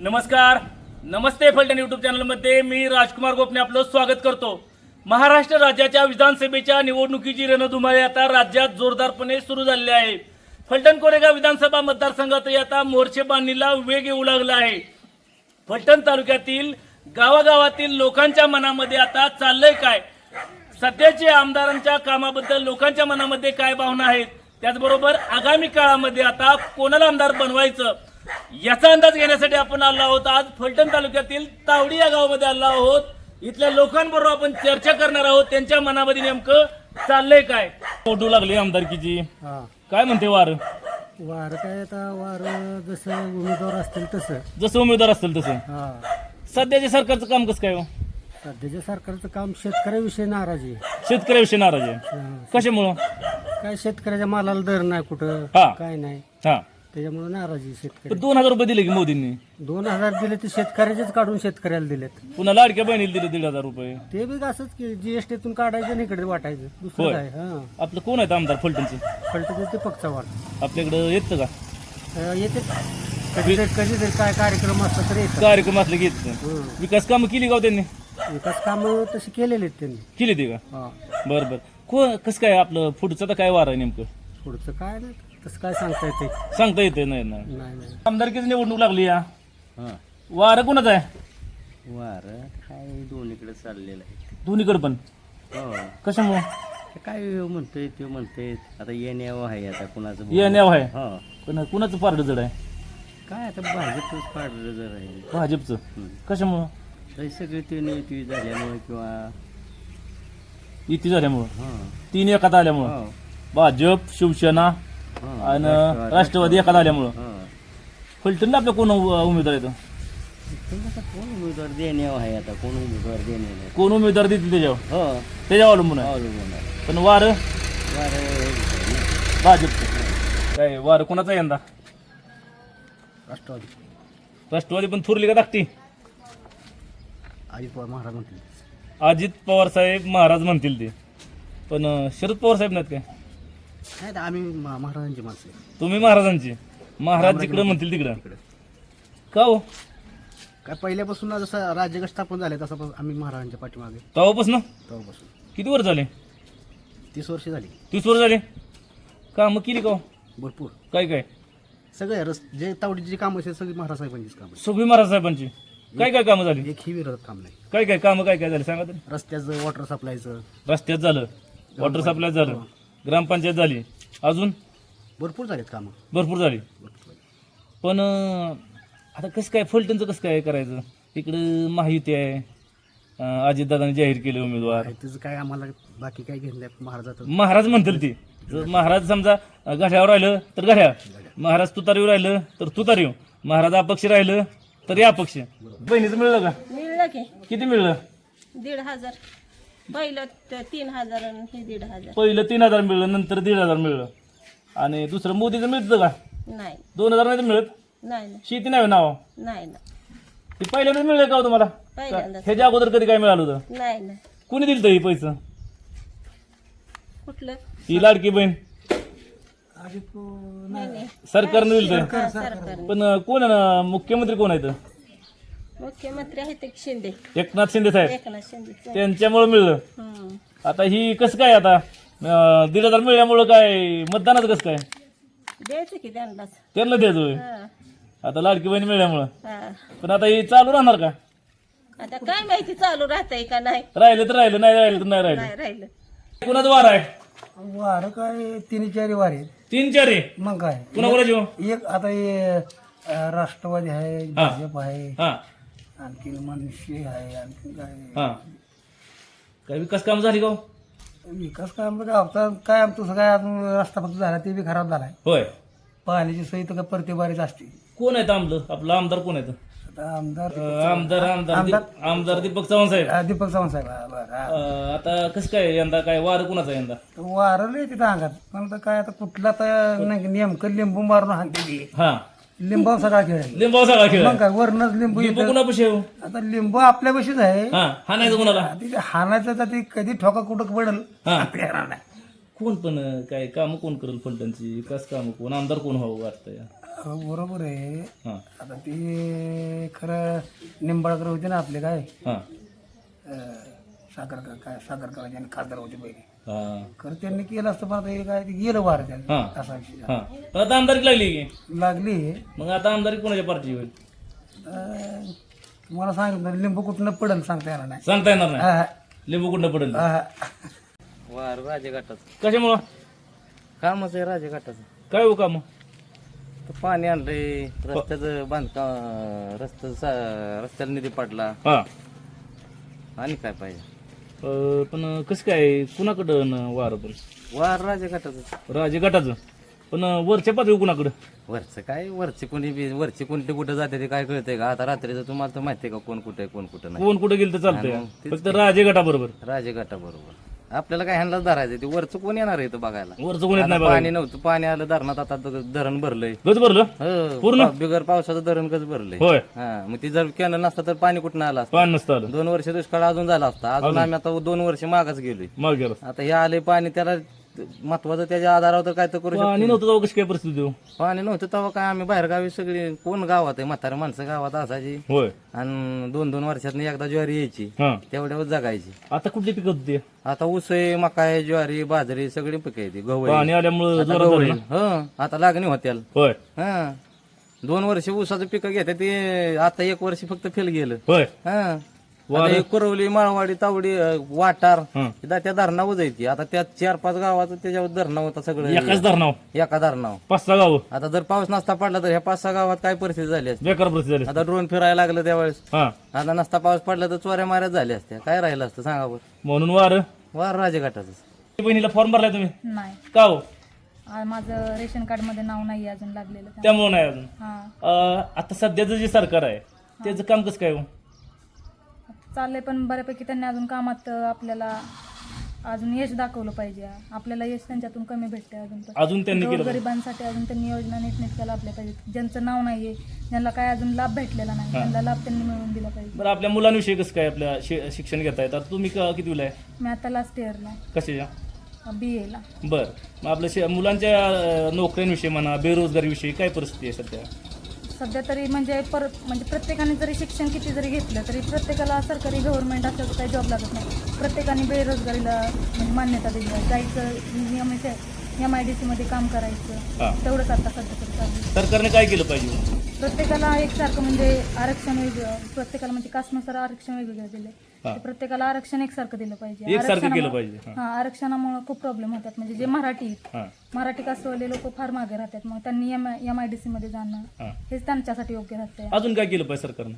नमस्कार. नमस्ते फलटण यूट्यूब चॅनलमध्ये मी राजकुमार गोपने आपलं स्वागत करतो. महाराष्ट्र राज्याच्या विधानसभेच्या निवडणुकीची रणधुमाळी आता राज्यात जोरदारपणे सुरू झालेली आहे. फलटण कोरेगाव विधानसभा मतदारसंघातही आता मोर्चे बांधणीला वेग येऊ लागला आहे. फलटण तालुक्यातील गावागावातील लोकांच्या मनामध्ये आता चाललंय काय? सध्याचे आमदारांच्या कामाबद्दल लोकांच्या मनामध्ये काय भावना आहेत? त्याचबरोबर आगामी काळामध्ये आता कोणाला आमदार बनवायचं? याचा अंदाज घेण्यासाठी आपण आलो आहोत. आज फलटण तालुक्यातील तावडी या गावामध्ये आलो आहोत. इथल्या लोकांबरोबर आपण चर्चा करणार आहोत. त्यांच्या मनामध्ये नेमकं चाललंय काय? फोटो लागली आमदारकीची. हा. काय म्हणते वार? वारं काय आता? वारं जसं उमेदवार असतील तसं. जसं उमेदवार असतील तसं. हा. सध्याच्या सरकारचं काम कसं काय हो? सध्याच्या सरकारचं काम शेतकऱ्याविषयी नाराज आहे. शेतकऱ्याविषयी नाराज आहे. हा. कशामुळं? काय शेतकऱ्याच्या मालाला दर नाही कुठं? हा. काय नाही. हा. त्याच्यामुळे नाराज शेतकरी. पण दोन हजार रुपये दिले की मोदींनी? दोन हजार दिले ते शेतकऱ्याचेच काढून शेतकऱ्याला दिलेत. पुन्हा लाडक्या बहिणीला दिले दीड हजार रुपये. ते बी असंच की जीएसटीतून काढायचं आणि इकडे वाटायचं. होय. दुसरं काय? हा. आपलं कोण आहेत आमदार फलटणचं? फलटण ते पक्षचा वाट आपल्याकडं येतं का? येते. कधी कधी तरी काय कार्यक्रम असला तर येतात कार्यक्रम असले की येतं. हं. विकास कामं केली का हो त्यांनी? विकास कामं तशी केलेली आहेत त्यांनी. केली ते का? हा. बरं बरं. को कसं काय आपलं पुढचं तर काय वार आहे नेमकं? पुढचं काय नाही. तसं काय सांगता येते सांगता येते नाही नाही. नाही नाही. आमदारकीची निवडणूक लागली या. वार कोणाचं आहे? वार काय दोन्हीकडे चाललेलं आहे. दोन्हीकडे पण? हो. कशामुळं? ते काय म्हणतोय ते म्हणतोय. आता येण्यावं आहे आता कुणाचं बोलणं. येण्याव आहे? हो. पण कुणाचं पारडं जड आहे? काय आता भाजपच पाडलं जर आहे. भाजपचं? हं. कशामुळं? तरी सगळे ते नेते झाल्यामुळे किंवा युती झाल्यामुळं? हां. तीन एकात आल्यामुळं? हो. भाजप शिवसेना हां आणि राष्ट्रवादी एकात आल्यामुळं. हां फलटणला आपल्या कोण उ- उमेदवार येतं आता कोण उमेदवार देण्यावं आहे आता? कोण उमेदवार देणे नाही कोण उमेदवार देतील त्याच्यावर? हो. त्याच्यावर अवलंबून आहे. अवलंबून आहे. पण वार? वार भाजप काय वार कोणाचा यंदा? राष्ट्रवादी. राष्ट्रवादी पण थुरली का धाकटी? अजित पवार महाराज म्हणतील. अजित पवार साहेब महाराज म्हणतील ते. पण अं, शरद पवार साहेब नाहीत काय? नाही आम्ही मा- महाराजांची माणसं आहे. तुम्ही महाराजांची? महाराज जिकडं म्हणतील तिकडं. का हो? काय पहिल्यापासून जसं राज्यगट स्थापन झाले तसं पण आम्ही महाराजांच्या पाठीमागे. तेव्हापासून? तेव्हापासून. किती वर्ष झाले? तीस वर्ष झाली. तीस वर्ष झाले? कामं केली का हो? भरपूर. काय काय? सगळे रस जे तावडीची जी कामं असतात सगळी महाराज साहेबांचीच कामं सगळी महाराज साहेबांची. काय काय कामं झाली? आहेत. एक ही विरोधात काम नाही. काय काय कामं काय काय झाली? सांगा तरी. रस्त्याचं वॉटर सप्लायचं रस्त्यात झालं. वॉटर सप्लाय झालं. ग्रामपंचायत झाली. अजून? भरपूर झालेत कामं. भरपूर झाली. पण अं, आता कसं काय फलटणचं कसं काय करायचं? इकडं महायुती आहे. अं, अजितदादांनी जाहीर केले उमेदवार. काय त्याचं काय आम्हाला बाकी काय घेतलं महाराजाचं महाराज म्हणतील ती. जर महाराज समजा अं, घड्यावर राहिलं तर घड्या महाराज तुतारीवर राहिलं तर तुतारीव महाराज अपक्ष राहिलं तर या अपक्ष बहिणीचं मिळलं का? मिळलं की. किती मिळलं? दीड हजार. पहिलं त- तीन हजार आणि हे दीड हजार. पहिलं तीन हजार मिळलं नंतर दीड हजार मिळलं. आणि दुसरं मोदीचं मिळतं का? नाही. दोन हजार नाही तर मिळत? नाही ना शेती नाही नाव? नाही ना ते पहिल्यांदा मिळलं का हो तुम्हाला? पहिल्यांदाच. ह्याच्या अगोदर कधी काय मिळालं होतं? नाही ना कुणी दिलं हे पैसे? कुठलं? ही लाडकी बहीण. नाही नाही. सरकारनं दिलं हा, सरकारने. पण अं, कोण आहे ना? मुख्यमंत्री कोण आहेत? मुख्यमंत्री आहेत एक शिंदे. एकनाथ शिंदे साहेब. एकनाथ शिंदे त्यांच्यामुळे मिळलं. हम्म. आता ही कसं काय आता? अं, दीड हजार मिळल्यामुळं काय मतदानाचं कसं काय? द्यायचं की त्यांनाच? त्यांना द्यायचं हा, आता लाडकी बहीण मिळल्यामुळं. हा. पण आता ही चालू राहणार का? आता काय माहिती चालू राहतंय का नाही? राहिलं तर राहिलं नाही राहिलं तर नाही राहिलं. नाही राहिलं. कुणाचं वार आहे? वारं काय तीन चार वार आहेत. तीन चार? आहे मग काय? कुणा कोणाची हो? एक आता हे अं, राष्ट्रवादी आहे भाजप आहे. हा. आणखी मनुष्य आहे आणखी काय हा. काय विकास काम झाली का हो? विकास काय आमचं गावचा काय आमचं सगळं अजून रस्ता फक्त झाला ते बी खराब झालाय. होय. पाण्याची सोय तर काय प्रतिबारीच असते. कोण आहेत आमलं आपलं आमदार कोण आहेत? आता आमदार अं, आमदार आमदार दीप- आमदार दीपक चव्हाण साहेब. हा, दीपक चव्हाण साहेब हा, बरं हा. अं, आता कसं काय यंदा काय वार कुणाचा यंदा? वारं लय तिथं अंगात. पण आता काय आता कुठला तर नेमकं लिंबू मारून हाणते ती. हा. लिंबाव सगळा खेळ आहे. लिंबाव सगळा खेळ मग काय वरणच लिंबू लिंबू येतं कुणापाशी आहे हो? आता लिंबू आपल्या बशीच आहे. हा हा नाही कुणाला ते हाणायचं तर ते कधी ठोका कुठं पडेल हा. आपल्या नाही. कोण पण अं, काय काम कोण करेल फलटणची? विकास काम कोण? आमदार कोण व्हावं वाटतंय? अहो, बरोबर आहे. हां. आता ते खरं निंबाळकर होते ना आपले काय? हां. अं, साखर काय साखर करायचे आणि खासदार होते पहिले. खरं त्यांनी केलं असतं पण आता हे काय गेलं वार त्यांना हां. असा विषय. हां. पण आता आमदारीक लागली की? लागली. मग आता आमदारी कोणाच्या पार्टी होईल? अं, तुम्हाला सांगितलं लिंबू कुठनं पडेल सांगता येणार नाही. सांगता येणार नाही. हा, लिंबू कुठं पडेल हा. वार राजेघाटाचं कशामुळं? कामच आहे राजेघाटाचं काय हो काम? तर पाणी आणलंय रस्त्याचं बांधकाम रस्ता सा- रस्त्याला निधी पडला. हां. आणि काय पाहिजे? अं, पण कसं काय कुणाकडं वार पण वार राजेघाटाचं राजे गटाचं. पण अं, वरच्या पातळी कुणाकडं? वरचं काय? वरचे कोणी बी वरचे कोणते कुठं जाते ते काय कळतंय का? आता रात्रीचं तुम्हाला तर माहिती आहे का कोण कुठे कोण कुठं नाही. कोण कुठं गेलं तर चालतंय. फक्त राजे गटाबरोबर. राजेघाटा बरोबर आपल्याला काय ह्यांनाच धरायचं ते वरचं कोण येणार आहे इथं बघायला? वरचं कोण येत नाही पाणी नव्हतं. पाणी आलं धरणात आता द- धरण भरलंय. गज भरलं? हो, पूर्ण? पा- बिगर पावसाचं धरण कसं भरलंय. होय. हा मग ती जर कॅनल नसतं तर पाणी कुठं आलं असतं? पान नसतं आलं. दोन वर्ष दुष्काळ अजून झाला असता. अजून आम्ही आता दोन वर्ष मागच गेलोय. मग गेलं आता हे आले पाणी त्याला महत्वाचं त्याच्या आधारावर तर काय तर करू पाणी नव्हतं तेव्हा कशी काय परिस्थिती हो? शकतो पाणी नव्हतं तेव्हा काय आम्ही बाहेर गावी सगळी कोण गावात आहे? म्हातारे माणसं गावात असायची. होय. आणि दोन दोन वर्षात एकदा ज्वारी यायची. हा. तेवढ्यावर जगायची. आता कुठली पिकत होती आता ऊस आहे मका आहे ज्वारी बाजरी सगळी पिकं येते गहू आहे. पाणी आल्यामुळं आता जोरात गहू झालं आहे. ना? हं, आता लागणी होत्याल. होय. हा. दोन वर्ष ऊसाचं पिकं घेते ते आता एक वर्ष फक्त फेल गेलं. होय. हा. आता हे कुरवली माळवाडी तावडी अं, वाटार हं. त्या त्या धरणावर जायची. आता त्या चार पाच गावाचं त्याच्यावर धरणा होता सगळं. एकाच धरणाव एका धरणावर. पाच सहा गाव? आता जर पाऊस नसता पडला तर ह्या पाच सहा गावात काय परिस्थिती झाली असती? बेकार परिस्थिती झाली आता ड्रोन फिरायला लागलं त्यावेळेस. हा. आता नसता पाऊस पडला तर चोऱ्या माऱ्या झाल्या असत्या. काय राहिलं असतं सांगा बरं? म्हणून वार. वार राजेघाटाचं. बहिणीला फॉर्म भरलाय तुम्ही? नाही. का हो? आ- माझं रेशन कार्डमध्ये नाव नाही अजून लागलेलं. त्या- त्यामुळे नाही अजून. हा. अं, आता सध्याचं जे सरकार आहे त्याचं काम कसं काय हो? चाललंय पण बऱ्यापैकी त्यांनी अजून कामात आपल्याला अजून यश दाखवलं पाहिजे. आपल्याला यश त्यांच्यातून कमी भेटते अजून अजून त्यांनी केलं पाहिजे. गरिबांसाठी अजून त्यांनी योजना नीटनेटक्या लाभल्या पाहिजेत. ज्यांचं नाव नाहीये ज्यांना काय अजून लाभ भेटलेला नाही त्यांना लाभ त्यांनी मिळवून दिला पाहिजे. बरं आपल्या मुलांविषयी कसं काय आपल्या शि- शिक्षण घेताय तर तुम्ही का कितीला आहे? मी आता लास्ट इयरला कशाच्या? बी एला बरं. मग आपल्या शि- मुलांच्या अं, नोकऱ्यांविषयी म्हणा बेरोजगारीविषयी काय परिस्थिती आहे सध्या? सध्या तरी म्हणजे परत म्हणजे प्रत्येकाने जरी शिक्षण किती जरी घेतलं तरी प्रत्येकाला सरकारी गव्हर्नमेंट असं काही जॉब लागत नाही. प्रत्येकाने बेरोजगारीला म्हणजे मान्यता दिली आहे. जायचं नियमित एम आय डी सीमध्ये काम करायचं. तेवढंच आता सध्या तरी चालू आहे. सरकारने काय केलं पाहिजे? प्रत्येकाला एकसारखं म्हणजे आरक्षण वेगळं प्रत्येकाला म्हणजे कास्टनुसार आरक्षण वेगवेगळं दिले प्रत्येकाला आरक्षण एकसारखं दिलं पाहिजे. एकसारखं केलं आरक्षणामुळं- पाहिजे हां. आरक्षणामुळे खूप प्रॉब्लेम होतात. म्हणजे जे मराठी आहेत, हां. मराठी कास्टवाले लोक फार मागे राहतात. मग त्यांनी एम एम आय डी सीमध्ये जाणं हां. हेच त्यांच्यासाठी योग्य राहतंय. अजून काय केलं पाहिजे सरकारने?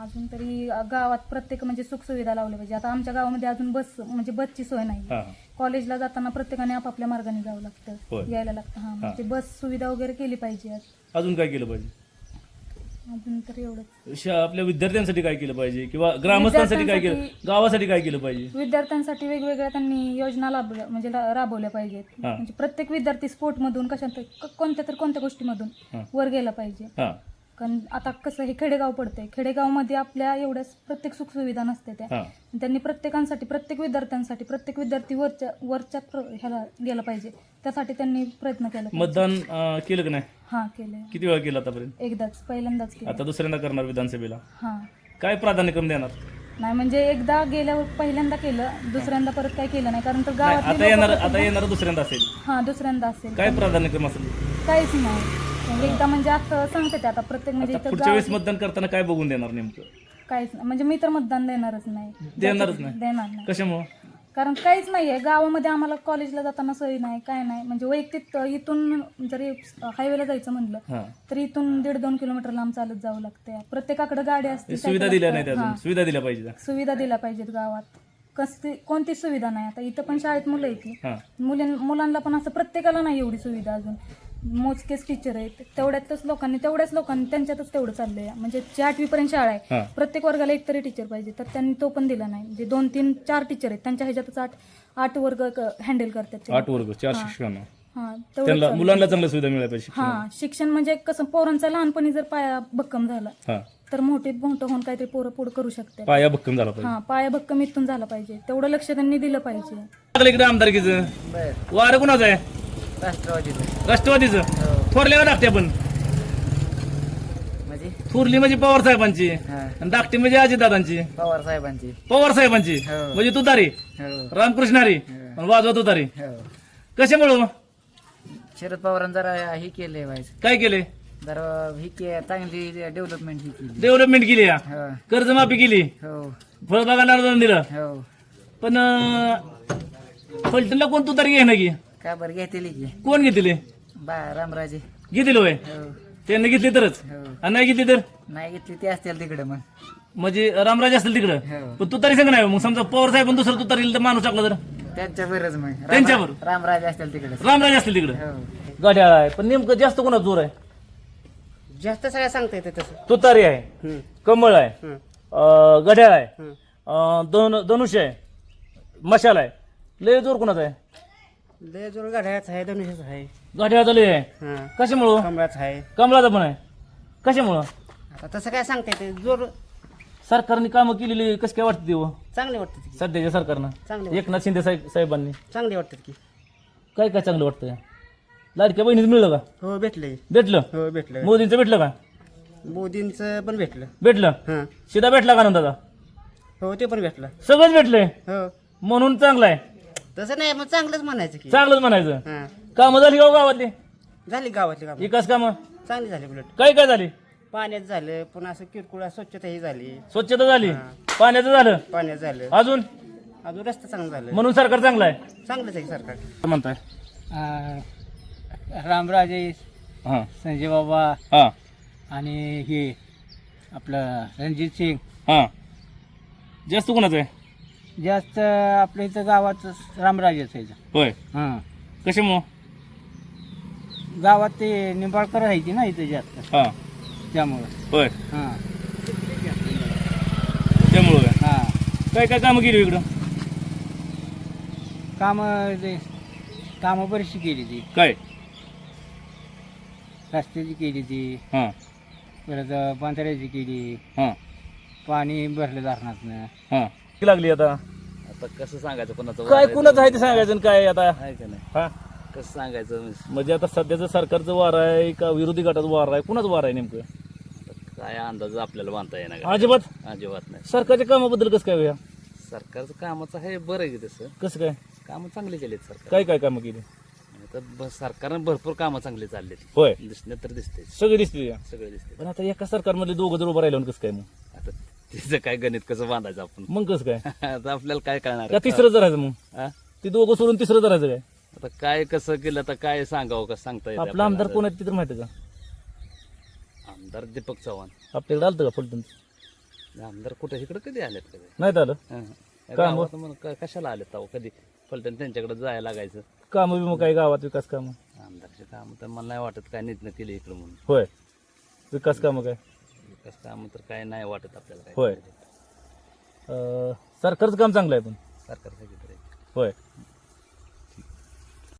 अजून तरी गावात प्रत्येक म्हणजे सुखसुविधा लावल्या पाहिजे. आता आमच्या गावामध्ये अजून बस म्हणजे बसची सोय नाही. हां कॉलेजला जाताना प्रत्येकाने आपापल्या मार्गाने जावं लागतं. यायला लागतं. हा म्हणजे बस सुविधा वगैरे केली पाहिजे अजून काय केलं पाहिजे? अजून तर एवढंच. श- आपल्या विद्यार्थ्यांसाठी काय केलं पाहिजे? किंवा ग्रामस्थांसाठी काय केलं? गावासाठी काय केलं पाहिजे? विद्यार्थ्यांसाठी वेगवेगळ्या त्यांनी योजना लाभल्या म्हणजे ला- राबवल्या पाहिजेत. हा. म्हणजे प्रत्येक विद्यार्थी स्पोर्टमधून कशात क- कोणत्या तर कोणत्या गोष्टीमधून हा. वर गेला पाहिजे. हां. कारण आता कसं हे खेडेगाव पडतंय. खेडेगावमध्ये आपल्या एवढ्या प्रत्येक सुखसुविधा नसते त्या. हां. त्यांनी प्रत्येकांसाठी प्रत्येक विद्यार्थ्यांसाठी प्रत्येक विद्यार्थी वरच्या वरच्या प्र- ह्याला गेला पाहिजे. त्यासाठी त्यांनी प्रयत्न केला पाहिजे. मतदान अं, केलं की नाही? हा केले किती वेळा केलं आतापर्यंत? एकदाच पहिल्यांदाच केलं आता दुसऱ्यांदा करणार विधानसभेला. हा. काय प्राधान्यक्रम देणार? नाही म्हणजे एकदा गेल्यावर पहिल्यांदा केलं दुसऱ्यांदा परत काय केलं नाही कारण तर नाही, आता येणार आता येणार दुसऱ्यांदा असेल. हा दुसऱ्यांदा असेल. काय प्राधान्यक्रम असेल? काहीच नाही. एकदा म्हणजे आता सांगते ते आता प्रत्येक म्हणजे आता इथं पुढच्या वेळेस मतदान करताना काय बघून देणार नेमकं? काहीच नाही. म्हणजे मी तर मतदान देणारच नाही. देणारच नाही. देणार नाही. कशामुळं? कारण काहीच नाही आहे. गावामध्ये आम्हाला कॉलेजला जाताना सोयी नाही काय नाही. म्हणजे वैयक्तिक इथून जरी हायवेला जायचं म्हणलं हां. तर इथून दीड दोन किलोमीटर लांब चालत जावं लागते प्रत्येकाकडे गाडी असते ते सुविधा दिल्या नाहीत अजून. सुविधा दिल्या पाहिजे सुविधा दिल्या पाहिजेत गावात. कसली कोणतीच सुविधा नाही. आता इथं पण शाळेत मुलं येते हां. मुलीं मुलांना पण असं प्रत्येकाला नाही एवढी सुविधा अजून. मोजकेच टीचर आहेत. तेवढ्यातच लोकांनी तेवढ्याच लोकांनी त्यांच्यातच तेवढं चाललंय. म्हणजे जे आठवीपर्यंत शाळा आहे हां. प्रत्येक वर्गाला एक तरी टीचर पाहिजे. तर त्यांनी तो पण दिला नाही. म्हणजे दोन तीन चार टीचर आहेत. त्यांच्या ह्याच्यातच आठ आठ वर्ग हँडल करतात ते. आठ वर्ग चार शिक्षकांना. हा तेवढं त्यांना मुलांना चांगल्या सुविधा मिळाल्या पाहिजे हा शिक्षण म्हणजे कसं पोरांचा लहानपणी जर पाया भक्कम झाला हां. तर मोठे मोठं होऊन काहीतरी पोरं पुढं करू शकतात. पाया भक्कम झाला पाहिजे. हा पाया भक्कम इथून झाला पाहिजे. तेवढं लक्ष त्यांनी दिलं पाहिजे. इकडे आमदारकीचं. वारं कुणाचं आहे? राष्ट्रवादीचं. राष्ट्रवादीचं? थोरल्या का टाकते आपण थोरली म्हणजे पवार साहेबांची. आणि धाकटी म्हणजे अजितदादांची पवार साहेबांची. पवार साहेबांची. हो. म्हणजे तुतारी. हो. रामकृष्णारी आणि वाजवा तुतारी. हो. कशामुळं? शरद पवारांनी जरा हे व्हायचं काय केले? जरा ही के चांगली डेव्हलपमेंट ही केली. डेव्हलपमेंट केली या? हो. कर्जमाफी केली? हो. फळबागाला अनुदान दिलं? हो. पण अं, फलटणला कोण तुतारी घे ना की? का बरं घेतली की? कोण घेतले बा रामराजे. घेतील होय? हो. त्यांनी घेतली तरच? हो. आणि नाही घेतली तर? नाही घेतली ते असतील तिकडे मग. म्हणजे रामराज असतील तिकडं? हो. पण तुतारी संग नाही मग समजा पवार साहेब पण दुसरं तुतारी तर माणूस टाकला तर? त्यांच्या बरंच मग. राम- त्यांच्यावर? रामराजे असतील तिकडे. रामराज असतील तिकडं? हो. गाड्याळ आहे. पण नेमकं जास्त कोणाचा जोर आहे? जास्त सगळ्या सांगता येते तसं. तुतारी आहे. कमळ आहे. अं, घड्याळ आहे. अं, धनु धनुष्य आहे. मशाल आहे. लय जोर कोणाचा आहे? लय जोर गाड्याच आहे. धनुष्यच आहे आहे कशामुळं? कमळाच आहे. कमळाचा पण आहे. कशामुळं? आता तसं काय सांगता येते जोर सरकारने कामं केलेली कसं काय वाटते हो? चांगले वाटतात की सध्याच्या सरकारनं. चांगले एकनाथ शिंदे साहेब साहेबांनी. चांगले वाटतात की काय काय चांगलं वाटतं लाडक्या बहिणीचं मिळलं का? हो भेटले भेटलं? हो भेटलं. मोदींचं भेटलं का? मोदींचं पण भेटलं. भेटलं? हां. सीधा भेटला का नंदाचा? हो ते पण भेटलं. सगळंच भेटलंय? हो. म्हणून चांगलं आहे. तसं नाही मग चांगलंच म्हणायचं की. चांगलंच म्हणायचं? हां. कामं झाली का हो गावातली? झाली गावातली कामं. विकास कामं? चांगली झाली उलट. काय काय झाली? पाण्यात झालं पुन्हा असं किरकोळ स्वच्छताही झाली. स्वच्छता झाली? पाण्याचं झालं? पाण्यात झालं. अजून? अजून रस्ता चांगलं झालं. म्हणून सरकार चांगलं आहे? चांगलंच आहे सरकार. म्हणताय? रामराजे हां. संजय बाबा हां. आणि हे आपलं रणजित सिंग. हां. जास्त कोणाचं आहे? जास्त आपल्या इथं गावात रामराजेच आहे होय. हां. कशामुळं गावात ते निंबाळकर राहायची ना इथं जास्त? हां. त्यामुळं. होय. हां. त्यामुळं काय? हां. काय काय कामं केली इकडं? कामं ते कामं बरीचशी केली ती. काय? रस्त्याची केली ती. हां. परत बांधाऱ्याची केली. हां. पाणी भरलं धरणातनं. हां. किती लागली आता? आता कसं सांगायचं कोणाचं काय कुणाचं आहे ते सांगायचं आणि काय आता? आहे का नाही? हा? कसं सांगायचं म्हणजे आता सध्याचं सरकारचं वार आहे का विरोधी गटाचं वार आहे? कुणाचं वार आहे नेमकं? काय अंदाज आपल्याला बांधता येणार का? अजिबात? अजिबात नाही. सरकारच्या कामाबद्दल कसं काय भैया सरकारचं कामाचं आहे बरं आहे की तसं. कसं काय? कामं चांगली केलीत सरकार काय काय कामं केली? ब- सरकारनं भरपूर कामं चांगली चालली होय. दिसणे तर दिसते सगळी दिसते. सगळे दिसते पण आता एका सरकारमधले दोघं जर उभं राहिलं कसं काय मग? आता तिचं काय गणित कसं बांधायचं आपण? मग कसं काय? आता आपल्याला काय कळणार का तिसरं जर राहायचं मग? हा? ती दोघं सोडून तिसरं जर राहायचं काय? आता काय कसं केलं तर काय सांगावं कसं सांगता येतं आपला आमदार? कोण आहे ते तर माहिती का? आमदार दीपक चव्हाण. आपल्याकडे आलं का फलटण आमदार कुठे? इकडे कधी आलेत कधी नाही आलं? हं. या का मग? गावात म्हणून क- कशाला आलेत तेव्हा कधी? फलटण त्यांच्याकडे जायला लागायचं. कामं बिमं काय गावात विकास कामं? आमदारचे काम तर मला नाही वाटत काय नीटनं केले इकडं म्हणून. होय. विकास कामं काय? विकास काम तर काय नाही वाटत आपल्याला होय. अं, सरकारचं काम चांगलं आहे पण. सरकार होय.